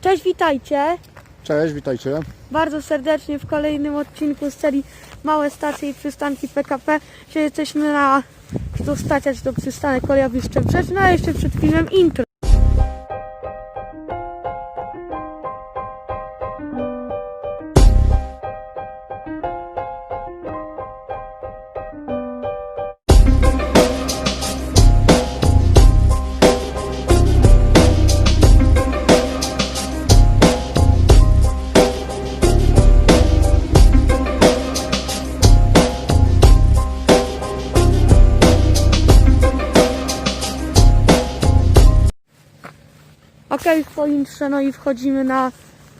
Cześć, witajcie. Cześć, witajcie. Bardzo serdecznie w kolejnym odcinku z serii Małe stacje i przystanki PKP. Dzisiaj jesteśmy na do stacjać do przystanek kolejowych Szczebrzeszyn, a jeszcze przed filmem intro. Okej, po intrze, no i wchodzimy na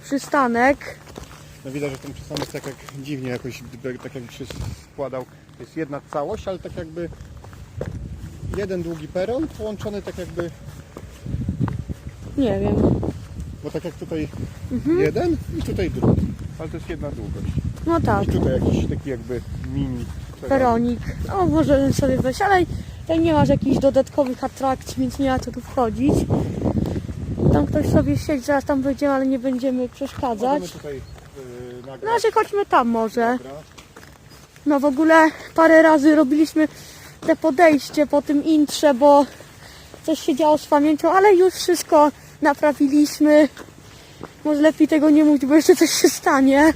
przystanek. No widać, że ten przystanek tak jak dziwnie jakoś, tak jakby się składał. Jest jedna całość, ale tak jakby jeden długi peron połączony tak jakby, Nie wiem. bo tak jak tutaj jeden i tutaj drugi. Ale to jest jedna długość. No tak, I tutaj jakiś taki jakby mini peron. peronik. No możemy sobie wejść, ale nie masz jakichś dodatkowych atrakcji, więc nie ma co tu wchodzić. Tam ktoś sobie siedzi, zaraz tam wejdziemy, ale nie będziemy przeszkadzać. Możemy tutaj yy, No nagrać. razie chodźmy tam może. Dobra. No w ogóle parę razy robiliśmy te podejście po tym intrze, bo coś się działo z pamięcią, ale już wszystko naprawiliśmy. Może lepiej tego nie mówić, bo jeszcze coś się stanie.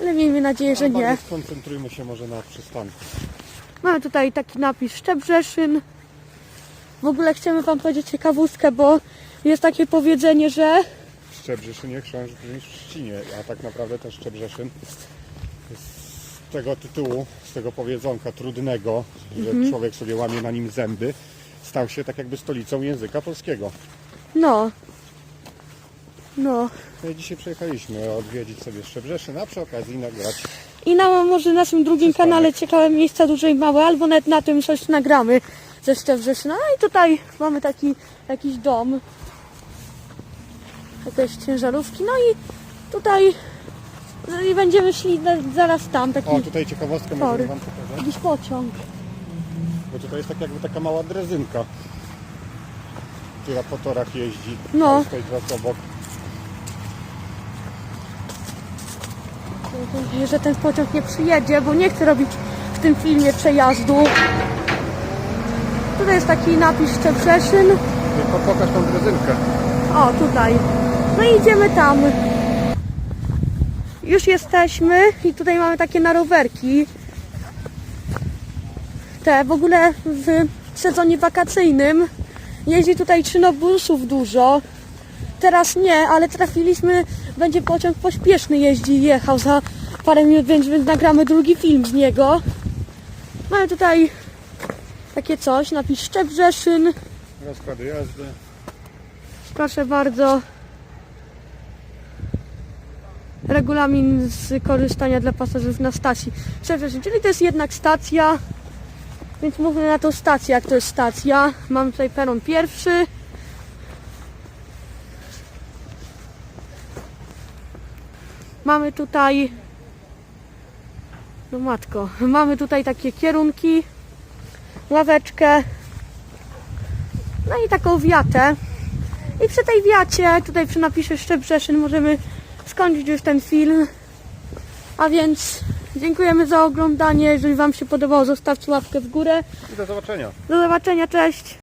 Ale miejmy nadzieję, że Ale nie. bardziej Skoncentrujmy się może na przystanku. Mamy tutaj taki napis Szczebrzeszyn. W ogóle chcemy Wam powiedzieć ciekawostkę, bo jest takie powiedzenie, że Szczebrzeszyn nie chrząszcz niż w Trzcinie, a tak naprawdę ten Szczebrzeszyn z tego tytułu, z tego powiedzonka trudnego, że człowiek sobie łamie na nim zęby, stał się tak jakby stolicą języka polskiego. no, no. No i dzisiaj przyjechaliśmy odwiedzić sobie Szczebrzeszyn, a przy okazji nagrać. I na może naszym drugim kanale ciekawe miejsca duże i małe, albo nawet na tym coś nagramy ze Szczebrzeszyna. No i tutaj mamy taki jakiś dom. Jakieś ciężarówki. No i tutaj i będziemy szli zaraz tam, taki O, tutaj ciekawostkę Tory. Wam pokazać, jakiś pociąg. bo tutaj jest tak jakby taka mała drezynka, która po torach jeździ. No. A Stoi teraz obok. że ten pociąg nie przyjedzie, bo nie chcę robić w tym filmie przejazdu. Tutaj jest taki napis Szczebrzeszyn. Tylko pokaż tą drezynkę. O, tutaj. No i idziemy tam. Już jesteśmy i tutaj mamy takie na rowerki. Te w ogóle w sezonie wakacyjnym jeździ tutaj trzynobusów dużo. Teraz nie, ale trafiliśmy, będzie pociąg pośpieszny jeździ, jechał za parę minut, więc nagramy drugi film z niego. Mamy tutaj takie coś, napis Szczebrzeszyn. Rozkłady jazdy. Proszę bardzo. Regulamin z korzystania dla pasażerów na stacji. Przepraszam, czyli to jest jednak stacja. Więc mówię na tą stację, jak to jest stacja. Mamy tutaj peron pierwszy. Mamy tutaj. No matko, mamy tutaj takie kierunki, ławeczkę, no i taką wiatę. I przy tej wiacie, tutaj przy napisie Szczebrzeszyn możemy skończyć już ten film. A więc dziękujemy za oglądanie. Jeżeli Wam się podobało, zostawcie łapkę w górę. I do zobaczenia. Do zobaczenia, cześć!